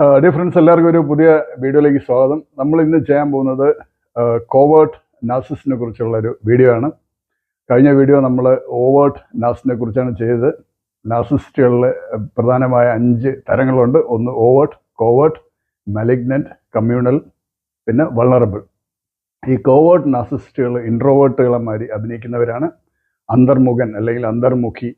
Dear friends എല്ലാവർക്കും ഒരു പുതിയ വീഡിയോയിലേക്ക് സ്വാഗതം. നമ്മൾ ഇന്ന് ചെയ്യാൻ പോകുന്നത് കോവേർട്ട് നാസിസിനെ കുറിച്ചുള്ള ഒരു വീഡിയോ ആണ്. കഴിഞ്ഞ വീഡിയോ നമ്മൾ ഓവേർട്ട് നാസിനെ കുറിച്ചാണ് ചെയ്തത്. നാസിസ്റ്റുകളിൽ പ്രധാനമായ അഞ്ച് തരങ്ങളുണ്ട്. ഒന്ന് ഓവേർട്ട് കോവേർട്ട് മലിഗ്നന്റ് കമ്മ്യൂണൽ പിന്നെ വളറബിൾ ഈ കോവേർട്ട് നാസിസ്റ്റുകൾ ഇൻട്രോവേർട്ടുകളെ മാതിരി അഭിനയിക്കുന്നവരാണ്. അന്തർമുഖൻ അല്ലെങ്കിൽ അന്തർമുഖി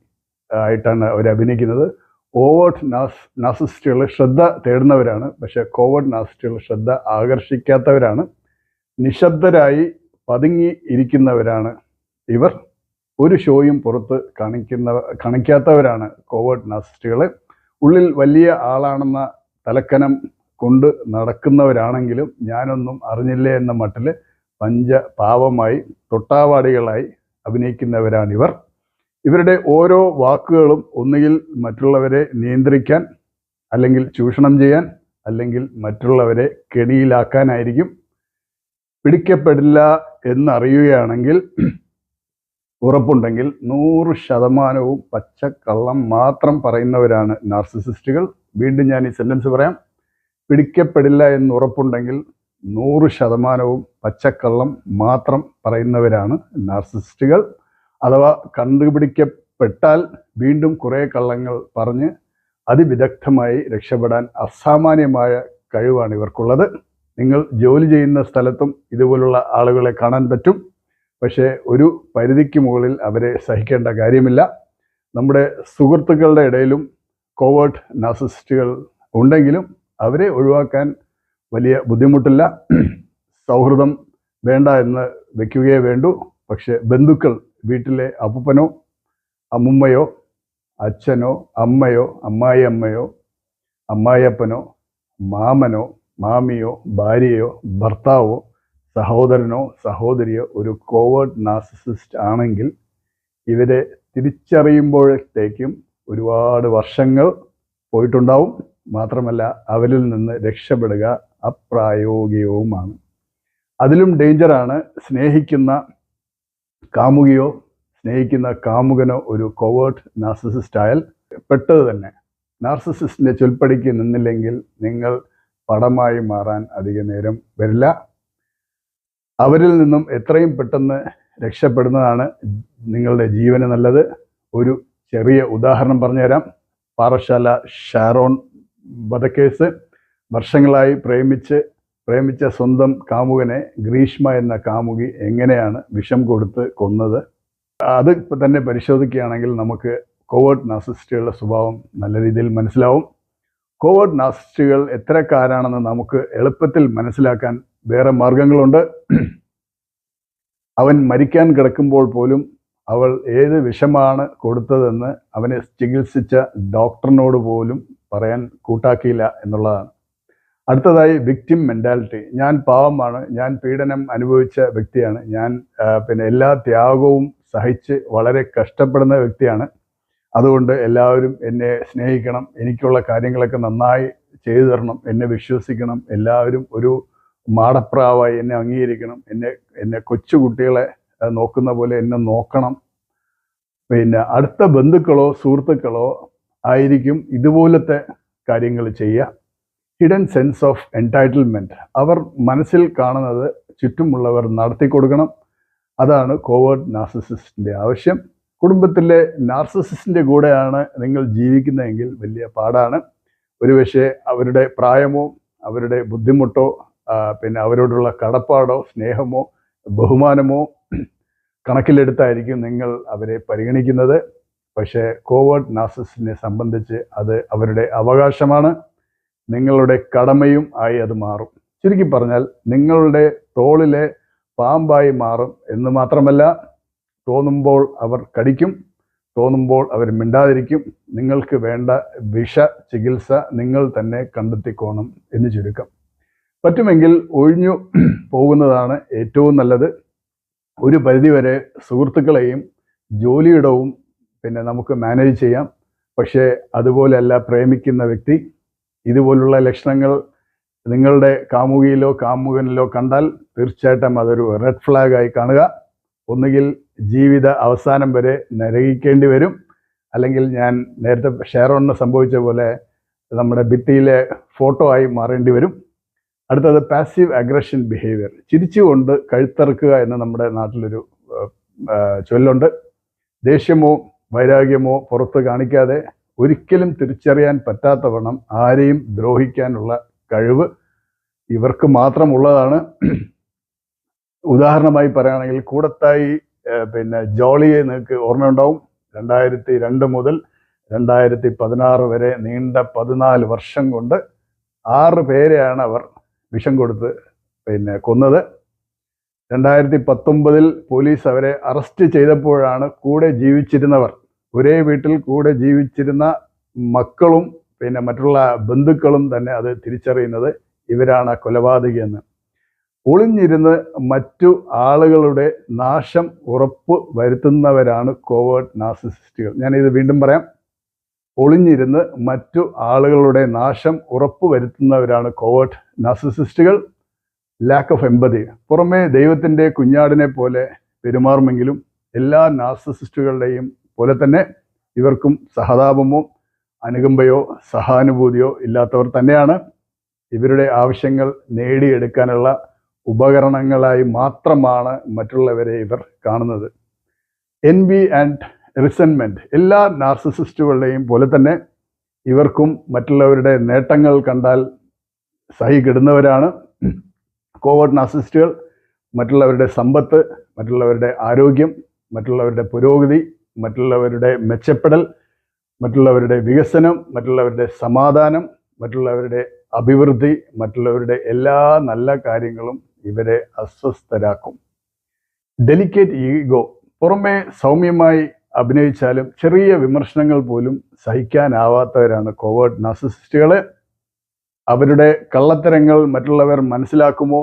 ആയിട്ടാണ് അവർ അഭിനയിക്കുന്നത്. ഓവേർട്ട് നാസ് നാസിസ്റ്റുകൾ ശ്രദ്ധ തേടുന്നവരാണ്. പക്ഷേ കോവേർട്ട് നാസിസ്റ്റുകൾ ശ്രദ്ധ ആകർഷിക്കാത്തവരാണ്. നിശബ്ദരായി പതുങ്ങി ഇരിക്കുന്നവരാണ് ഇവർ. ഒരു ഷോയും പുറത്ത് കാണിക്കുന്ന കാണിക്കാത്തവരാണ് കോവേർട്ട് നാസിസ്റ്റുകൾ. ഉള്ളിൽ വലിയ ആളാണെന്ന തലക്കനം കൊണ്ട് നടക്കുന്നവരാണെങ്കിലും ഞാനൊന്നും അറിഞ്ഞില്ലേ എന്ന മട്ടിൽ പഞ്ച പാവമായി തൊട്ടാവാടികളായി അഭിനയിക്കുന്നവരാണിവർ. ഇവരുടെ ഓരോ വാക്കുകളും ഒന്നുകിൽ മറ്റുള്ളവരെ നിയന്ത്രിക്കാൻ അല്ലെങ്കിൽ ചൂഷണം ചെയ്യാൻ അല്ലെങ്കിൽ മറ്റുള്ളവരെ കെണിയിലാക്കാനായിരിക്കും. പിടിക്കപ്പെടില്ല എന്നറിയുകയാണെങ്കിൽ ഉറപ്പുണ്ടെങ്കിൽ നൂറ് ശതമാനവും പച്ചക്കള്ളം മാത്രം പറയുന്നവരാണ് നാർസിസിസ്റ്റുകൾ. വീണ്ടും ഞാൻ ഈ സെന്റൻസ് പറയാം. പിടിക്കപ്പെടില്ല എന്ന് ഉറപ്പുണ്ടെങ്കിൽ നൂറ് ശതമാനവും പച്ചക്കള്ളം മാത്രം പറയുന്നവരാണ് നാർസിസിസ്റ്റുകൾ. അഥവാ കണ്ടുപിടിക്കപ്പെട്ടാൽ വീണ്ടും കുറേ കള്ളങ്ങൾ പറഞ്ഞ് അതിവിദഗ്ധമായി രക്ഷപ്പെടാൻ അസാമാന്യമായ കഴിവാണ് ഇവർക്കുള്ളത്. നിങ്ങൾ ജോലി ചെയ്യുന്ന സ്ഥലത്തും ഇതുപോലുള്ള ആളുകളെ കാണാൻ പറ്റും. പക്ഷേ ഒരു പരിധിക്ക് മുകളിൽ അവരെ സഹിക്കേണ്ട കാര്യമില്ല. നമ്മുടെ സുഹൃത്തുക്കളുടെ ഇടയിലും കോവേർട്ട് നാസിസ്റ്റുകൾ ഉണ്ടെങ്കിലും അവരെ ഒഴിവാക്കാൻ വലിയ ബുദ്ധിമുട്ടില്ല. സൗഹൃദം വേണ്ട എന്ന് വെക്കുകയേ വേണ്ടൂ. പക്ഷേ ബന്ധുക്കൾ വീട്ടിലെ അപ്പനോ അമ്മുമ്മയോ അച്ഛനോ അമ്മയോ അമ്മായി അമ്മയോ അമ്മായിയപ്പനോ മാമനോ മാമിയോ ഭാര്യയോ ഭർത്താവോ സഹോദരനോ സഹോദരിയോ ഒരു കോവേർഡ് നാർസിസിസ്റ്റ് ആണെങ്കിൽ ഇവരെ തിരിച്ചറിയുമ്പോഴത്തേക്കും ഒരുപാട് വർഷങ്ങൾ പോയിട്ടുണ്ടാവും. മാത്രമല്ല അവരിൽ നിന്ന് രക്ഷപ്പെടുക അപ്രായോഗികവുമാണ്. അതിലും ഡേഞ്ചറാണ് സ്നേഹിക്കുന്ന കാമുകിയോ സ്നേഹിക്കുന്ന കാമുകനോ ഒരു കോവേർട്ട് നാർസിസിസ്റ്റ് ആയാൽ പെട്ടത് തന്നെ. നാർസിസിസ്റ്റിന്റെ ചൊൽപ്പടിക്ക് നിന്നില്ലെങ്കിൽ നിങ്ങൾ പടമായി മാറാൻ അധിക നേരം വരില്ല. അവരിൽ നിന്നും എത്രയും പെട്ടെന്ന് രക്ഷപ്പെടുന്നതാണ് നിങ്ങളുടെ ജീവന് നല്ലത്. ഒരു ചെറിയ ഉദാഹരണം പറഞ്ഞുതരാം. പാറശാല ഷാറോൺ വധക്കേസ് വർഷങ്ങളായി പ്രേമിച്ച് പ്രേമിച്ച സ്വന്തം കാമുകനെ ഗ്രീഷ്മ എന്ന കാമുകി എങ്ങനെയാണ് വിഷം കൊടുത്ത് കൊന്നത്? അത് ഇപ്പം തന്നെ പരിശോധിക്കുകയാണെങ്കിൽ നമുക്ക് കോവേർട്ട് നാസിസ്റ്റുകളുടെ സ്വഭാവം നല്ല രീതിയിൽ മനസ്സിലാവും. കോവേർട്ട് നാസിസ്റ്റുകൾ എത്രക്കാരാണെന്ന് നമുക്ക് എളുപ്പത്തിൽ മനസ്സിലാക്കാൻ വേറെ മാർഗങ്ങളുണ്ട്. അവൻ മരിക്കാൻ കിടക്കുമ്പോൾ പോലും അവൾ ഏത് വിഷമാണ് കൊടുത്തതെന്ന് അവനെ ചികിത്സിച്ച ഡോക്ടറിനോട് പോലും പറയാൻ കൂട്ടാക്കിയില്ല എന്നുള്ളതാണ്. അടുത്തതായി വിക്ടിം മെന്റാലിറ്റി ഞാൻ പാവമാണ് ഞാൻ പീഡനം അനുഭവിച്ച വ്യക്തിയാണ്. ഞാൻ പിന്നെ എല്ലാ ത്യാഗവും സഹിച്ച് വളരെ കഷ്ടപ്പെടുന്ന വ്യക്തിയാണ്. അതുകൊണ്ട് എല്ലാവരും എന്നെ സ്നേഹിക്കണം. എനിക്കുള്ള കാര്യങ്ങളൊക്കെ നന്നായി ചെയ്തു തരണം. എന്നെ വിശ്വസിക്കണം. എല്ലാവരും ഒരു മാടപ്രാവായി എന്നെ അംഗീകരിക്കണം. എന്നെ എന്നെ കൊച്ചു കുട്ടികളെ നോക്കുന്ന പോലെ എന്നെ നോക്കണം. പിന്നെ അടുത്ത ബന്ധുക്കളോ സുഹൃത്തുക്കളോ ആയിരിക്കും ഇതുപോലത്തെ കാര്യങ്ങൾ ചെയ്യുക. ഹിഡൻ സെൻസ് ഓഫ് എന്റൈറ്റിൽമെന്റ് അവർ മനസ്സിൽ കാണുന്നത് ചുറ്റുമുള്ളവർ നടത്തി കൊടുക്കണം അതാണ് കോവേർഡ് നാർസിസിസ്റ്റിന്റെ ആവശ്യം. കുടുംബത്തിലെ നാർസിസിസ്റ്റിന്റെ കൂടെയാണ് നിങ്ങൾ ജീവിക്കുന്നതെങ്കിൽ വലിയ പാടാണ്. ഒരുപക്ഷെ അവരുടെ പ്രായമോ അവരുടെ ബുദ്ധിമുട്ടോ പിന്നെ അവരോടുള്ള കടപ്പാടോ സ്നേഹമോ ബഹുമാനമോ കണക്കിലെടുത്തായിരിക്കും നിങ്ങൾ അവരെ പരിഗണിക്കുന്നത്. പക്ഷേ കോവേർഡ് നാസസിനെ സംബന്ധിച്ച് അത് അവരുടെ അവകാശമാണ്. നിങ്ങളുടെ കടമയും ആയി അത് മാറും. ചുരുക്കി പറഞ്ഞാൽ നിങ്ങളുടെ തോളിലെ പാമ്പായി മാറും എന്ന് മാത്രമല്ല തോന്നുമ്പോൾ അവർ കടിക്കും തോന്നുമ്പോൾ അവർ മിണ്ടാതിരിക്കും. നിങ്ങൾക്ക് വേണ്ട വിഷ ചികിത്സ നിങ്ങൾ തന്നെ കണ്ടെത്തിക്കോണം എന്ന് ചുരുക്കം. പറ്റുമെങ്കിൽ ഒഴിഞ്ഞു പോകുന്നതാണ് ഏറ്റവും നല്ലത്. ഒരു പരിധിവരെ സുഹൃത്തുക്കളെയും ജോലിയിടവും പിന്നെ നമുക്ക് മാനേജ് ചെയ്യാം. പക്ഷേ അതുപോലെയല്ല പ്രേമിക്കുന്ന വ്യക്തി ഇതുപോലുള്ള ലക്ഷണങ്ങൾ നിങ്ങളുടെ കാമുകിയിലോ കാമുകനിലോ കണ്ടാൽ തീർച്ചയായിട്ടും അതൊരു റെഡ് ഫ്ലാഗായി കാണുക. ഒന്നുകിൽ ജീവിത അവസാനം വരെ നരകിക്കേണ്ടി വരും. അല്ലെങ്കിൽ ഞാൻ നേരത്തെ ഷെയറോണിന് സംഭവിച്ച പോലെ നമ്മുടെ ഭിത്തിയിലെ ഫോട്ടോ ആയി മാറേണ്ടി വരും. അടുത്തത് പാസീവ് അഗ്രഷൻ ബിഹേവിയർ ചിരിച്ചുകൊണ്ട് കഴുത്തറക്കുക എന്ന് നമ്മുടെ നാട്ടിലൊരു ചൊല്ലുണ്ട്. ദേഷ്യമോ വൈരാഗ്യമോ പുറത്ത് കാണിക്കാതെ ഒരിക്കലും തിരിച്ചറിയാൻ പറ്റാത്തവണ്ണം ആരെയും ദ്രോഹിക്കാനുള്ള കഴിവ് ഇവർക്ക് മാത്രമുള്ളതാണ്. ഉദാഹരണമായി പറയുകയാണെങ്കിൽ കൂടത്തായി പിന്നെ ജോളിയെ നിങ്ങൾക്ക് ഓർമ്മയുണ്ടാവും. രണ്ടായിരത്തി രണ്ട് മുതൽ രണ്ടായിരത്തി പതിനാറ് വരെ നീണ്ട പതിനാല് വർഷം കൊണ്ട് ആറ് പേരെയാണ് അവർ വിഷം കൊടുത്ത് പിന്നെ കൊന്നത്. രണ്ടായിരത്തി പത്തൊമ്പതിൽ പോലീസ് അവരെ അറസ്റ്റ് ചെയ്തപ്പോഴാണ് കൂടെ ജീവിച്ചിരുന്നവർ. ഒരേ വീട്ടിൽ കൂടെ ജീവിച്ചിരുന്ന മക്കളും പിന്നെ മറ്റുള്ള ബന്ധുക്കളും തന്നെ അത് തിരിച്ചറിയുന്നത് ഇവരാണ് കൊലപാതകിയെന്ന്. ഒളിഞ്ഞിരുന്ന് മറ്റു ആളുകളുടെ നാശം ഉറപ്പ് വരുത്തുന്നവരാണ് കോവേർട്ട് നാർസിസിസ്റ്റുകൾ ഞാനിത് വീണ്ടും പറയാം. ഒളിഞ്ഞിരുന്ന് മറ്റു ആളുകളുടെ നാശം ഉറപ്പ് വരുത്തുന്നവരാണ് കോവേർട്ട് നാസിസിസ്റ്റുകൾ ലാക്ക് ഓഫ് എമ്പതി പുറമേ ദൈവത്തിന്റെ കുഞ്ഞാടിനെ പോലെ പെരുമാറുമെങ്കിലും എല്ലാ നാസിസിസ്റ്റുകളുടെയും പോലെ തന്നെ ഇവർക്കും സഹതാപമോ അനുകമ്പയോ സഹാനുഭൂതിയോ ഇല്ലാത്തവർ തന്നെയാണ് ഇവരുടെ ആവശ്യങ്ങൾ നേടിയെടുക്കാനുള്ള ഉപകരണങ്ങളായി മാത്രമാണ് മറ്റുള്ളവരെ ഇവർ കാണുന്നത്. എൻ ബി ആൻഡ് റിസൻമെന്റ് എല്ലാ നാർസിസിസ്റ്റുകളുടെയും പോലെ തന്നെ ഇവർക്കും മറ്റുള്ളവരുടെ നേട്ടങ്ങൾ കണ്ടാൽ സഹി കോവിഡ് നാർസിസ്റ്റുകൾ മറ്റുള്ളവരുടെ സമ്പത്ത് മറ്റുള്ളവരുടെ ആരോഗ്യം മറ്റുള്ളവരുടെ പുരോഗതി മറ്റുള്ളവരുടെ മെച്ചപ്പെടൽ മറ്റുള്ളവരുടെ വികസനം മറ്റുള്ളവരുടെ സമാധാനം മറ്റുള്ളവരുടെ അഭിവൃദ്ധി മറ്റുള്ളവരുടെ എല്ലാ നല്ല കാര്യങ്ങളും ഇവരെ അസ്വസ്ഥരാക്കും. ഡെലിക്കേറ്റ് ഈഗോ പുറമെ സൗമ്യമായി അഭിനയിച്ചാലും ചെറിയ വിമർശനങ്ങൾ പോലും സഹിക്കാനാവാത്തവരാണ് കോവേർഡ് നാർസിസിസ്റ്റുകൾ അവരുടെ കള്ളത്തരങ്ങൾ മറ്റുള്ളവർ മനസ്സിലാക്കുമോ?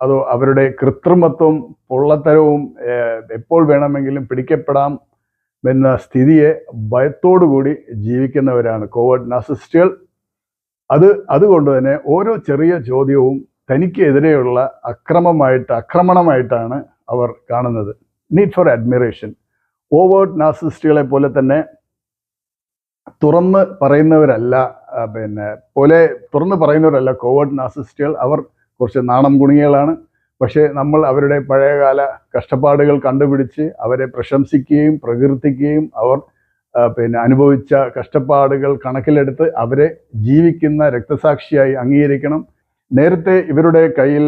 അതോ അവരുടെ കൃത്രിമത്വം പൊള്ളത്തരവും എപ്പോൾ വേണമെങ്കിലും പിടിക്കപ്പെടാം എന്ന സ്ഥിതിയെ ഭയത്തോടുകൂടി ജീവിക്കുന്നവരാണ് കോവിഡ് നാസിസ്റ്റുകൾ അത് അതുകൊണ്ട് തന്നെ ഓരോ ചെറിയ ചോദ്യവും തനിക്കെതിരെയുള്ള അക്രമമായിട്ട് ആക്രമണമായിട്ടാണ് അവർ കാണുന്നത്. നീഡ് ഫോർ അഡ്മിറേഷൻ ഓവേർട്ട് നാസിസ്റ്റുകളെ പോലെ തന്നെ തുറന്ന് പറയുന്നവരല്ല പിന്നെ പോലെ തുറന്ന് പറയുന്നവരല്ല കോവേർട്ട് നാസിസ്റ്റുകൾ അവർ കുറച്ച് നാണം കുണികളാണ് പക്ഷേ നമ്മൾ അവരുടെ പഴയകാല കഷ്ടപ്പാടുകൾ കണ്ടുപിടിച്ച് അവരെ പ്രശംസിക്കുകയും പ്രകീർത്തിക്കുകയും അവർ പിന്നെ അനുഭവിച്ച കഷ്ടപ്പാടുകൾ കണക്കിലെടുത്ത് അവരെ ജീവിക്കുന്ന രക്തസാക്ഷിയായി അംഗീകരിക്കണം. നേരത്തെ ഇവരുടെ കയ്യിൽ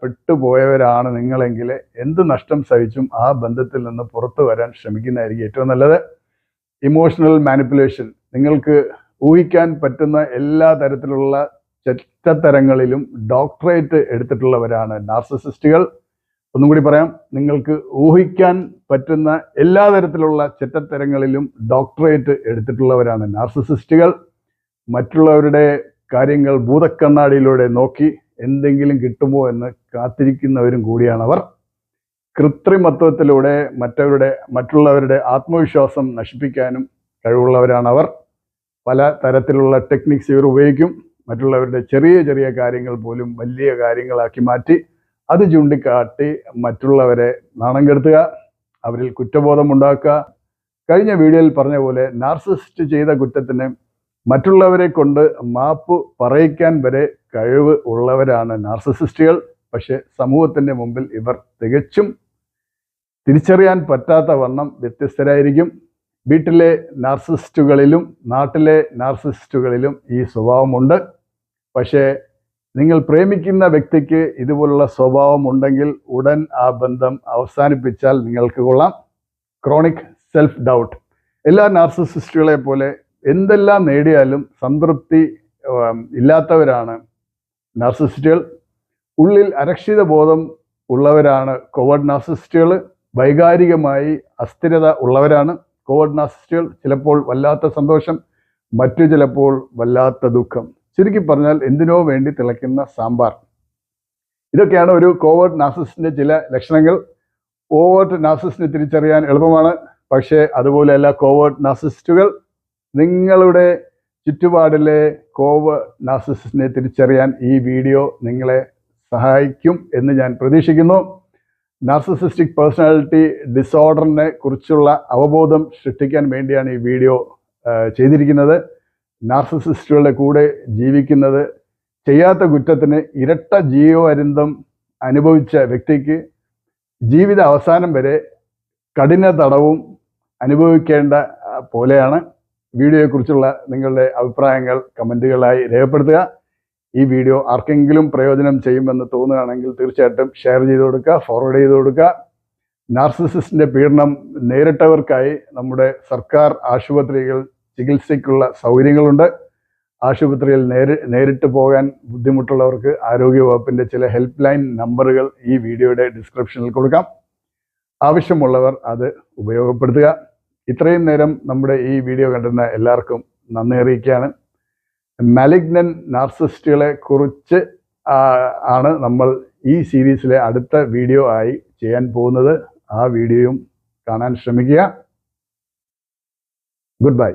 പെട്ടുപോയവരാണ് നിങ്ങളെങ്കിൽ എന്ത് നഷ്ടം സഹിച്ചും ആ ബന്ധത്തിൽ നിന്ന് പുറത്തു വരാൻ ശ്രമിക്കുന്നതായിരിക്കും ഏറ്റവും നല്ലത്. Emotional manipulation. നിങ്ങൾക്ക് ഊഹിക്കാൻ പറ്റുന്ന എല്ലാ തരത്തിലുള്ള ചെറ്റത്തരങ്ങളിലും ഡോക്ടറേറ്റ് എടുത്തിട്ടുള്ളവരാണ് നാർസിസിസ്റ്റുകൾ. ഒന്നും കൂടി പറയാം നിങ്ങൾക്ക് ഊഹിക്കാൻ പറ്റുന്ന എല്ലാ തരത്തിലുള്ള ചെറ്റത്തരങ്ങളിലും ഡോക്ടറേറ്റ് എടുത്തിട്ടുള്ളവരാണ് നാർസിസിസ്റ്റുകൾ. മറ്റുള്ളവരുടെ കാര്യങ്ങൾ ഭൂതക്കണ്ണാടിയിലൂടെ നോക്കി എന്തെങ്കിലും കിട്ടുമോ എന്ന് കാത്തിരിക്കുന്നവരും കൂടിയാണവർ. കൃത്രിമത്വത്തിലൂടെ മറ്റവരുടെ മറ്റുള്ളവരുടെ ആത്മവിശ്വാസം നശിപ്പിക്കാനും കഴിവുള്ളവരാണവർ. പല തരത്തിലുള്ള ടെക്നിക്സ് ഇവർ ഉപയോഗിക്കും. മറ്റുള്ളവരുടെ ചെറിയ ചെറിയ കാര്യങ്ങൾ പോലും വലിയ കാര്യങ്ങളാക്കി മാറ്റി അത് ചൂണ്ടിക്കാട്ടി മറ്റുള്ളവരെ നാണം കെടുത്തുക അവരിൽ കുറ്റബോധം ഉണ്ടാക്കുക കഴിഞ്ഞ വീഡിയോയിൽ പറഞ്ഞ പോലെ നാർസിസ്റ്റ് ചെയ്ത കുറ്റത്തിന് മറ്റുള്ളവരെ കൊണ്ട് മാപ്പ് പറയിക്കാൻ വരെ കഴിവ് ഉള്ളവരാണ് നാർസിസിസ്റ്റുകൾ പക്ഷെ സമൂഹത്തിന്റെ മുമ്പിൽ ഇവർ തികച്ചും തിരിച്ചറിയാൻ പറ്റാത്ത വണ്ണം വ്യത്യസ്തരായിരിക്കും. വീട്ടിലെ നാർസിസ്റ്റുകളിലും നാട്ടിലെ നാർസിസ്റ്റുകളിലും ഈ സ്വഭാവമുണ്ട്. പക്ഷേ നിങ്ങൾ പ്രേമിക്കുന്ന വ്യക്തിക്ക് ഇതുപോലുള്ള സ്വഭാവം ഉണ്ടെങ്കിൽ ഉടൻ ആ ബന്ധം അവസാനിപ്പിച്ചാൽ നിങ്ങൾക്ക് കൊള്ളാം. ക്രോണിക് സെൽഫ് ഡൗട്ട് എല്ലാ നാർസിസിസ്റ്റുകളെ പോലെ എന്തെല്ലാം നേടിയാലും സംതൃപ്തി ഇല്ലാത്തവരാണ് നാർസിസിസ്റ്റുകൾ ഉള്ളിൽ അരക്ഷിത ബോധം ഉള്ളവരാണ് കോവിഡ് നാർസിസ്റ്റുകൾ വൈകാരികമായി അസ്ഥിരത ഉള്ളവരാണ് കോവിഡ് നാർസിസ്റ്റുകൾ ചിലപ്പോൾ വല്ലാത്ത സന്തോഷം മറ്റു ചിലപ്പോൾ വല്ലാത്ത ദുഃഖം. ചുരുക്കി പറഞ്ഞാൽ എന്തിനോ വേണ്ടി തിളയ്ക്കുന്ന സാമ്പാർ. ഇതൊക്കെയാണ് ഒരു കോവേർട്ട് നാർസിസ്റ്റിന്റെ ചില ലക്ഷണങ്ങൾ. ഓവേർട്ട് നാസിസിനെ തിരിച്ചറിയാൻ എളുപ്പമാണ്. പക്ഷേ അതുപോലെയല്ല കോവേർട്ട് നാസിസ്റ്റുകൾ നിങ്ങളുടെ ചുറ്റുപാടിലെ കോവ നാസിസിനെ തിരിച്ചറിയാൻ ഈ വീഡിയോ നിങ്ങളെ സഹായിക്കും എന്ന് ഞാൻ പ്രതീക്ഷിക്കുന്നു. നാർസിസിസ്റ്റിക് പേഴ്സണാലിറ്റി ഡിസോർഡറിനെ കുറിച്ചുള്ള അവബോധം സൃഷ്ടിക്കാൻ വേണ്ടിയാണ് ഈ വീഡിയോ ചെയ്തിരിക്കുന്നത്. നാർസിസിസ്റ്റുകളുടെ കൂടെ ജീവിക്കുന്നത് ചെയ്യാത്ത കുറ്റത്തിന് ഇരട്ട ജീവോ ജീവപര്യന്തം അനുഭവിച്ച വ്യക്തിക്ക് ജീവിത അവസാനം വരെ കഠിന തടവും അനുഭവിക്കേണ്ട പോലെയാണ്. വീഡിയോയെക്കുറിച്ചുള്ള നിങ്ങളുടെ അഭിപ്രായങ്ങൾ കമന്റുകളായി രേഖപ്പെടുത്തുക. ഈ വീഡിയോ ആർക്കെങ്കിലും പ്രയോജനം ചെയ്യുമെന്ന് തോന്നുകയാണെങ്കിൽ തീർച്ചയായിട്ടും ഷെയർ ചെയ്ത് കൊടുക്കുക ഫോർവേഡ് ചെയ്ത് കൊടുക്കുക. നാർസിസിസ്റ്റിന്റെ പീഡനം നേരിട്ടവർക്കായി നമ്മുടെ സർക്കാർ ആശുപത്രികൾ ചികിത്സയ്ക്കുള്ള സൗകര്യങ്ങളുണ്ട്. ആശുപത്രിയിൽ നേരി നേരിട്ട് പോകാൻ ബുദ്ധിമുട്ടുള്ളവർക്ക് ആരോഗ്യവകുപ്പിന്റെ ചില ഹെൽപ്പ് ലൈൻ നമ്പറുകൾ ഈ വീഡിയോയുടെ ഡിസ്ക്രിപ്ഷനിൽ കൊടുക്കാം. ആവശ്യമുള്ളവർ അത് ഉപയോഗപ്പെടുത്തുക. ഇത്രയും നേരം നമ്മുടെ ഈ വീഡിയോ കണ്ടിരുന്ന എല്ലാവർക്കും നന്ദി അറിയിക്കുകയാണ്. മാലിഗ്നൻ നാർസിസ്റ്റുകളെ കുറിച്ച് ആണ് നമ്മൾ ഈ സീരീസിലെ അടുത്ത വീഡിയോ ആയി ചെയ്യാൻ പോകുന്നത്. ആ വീഡിയോയും കാണാൻ ശ്രമിക്കുക. Good bye.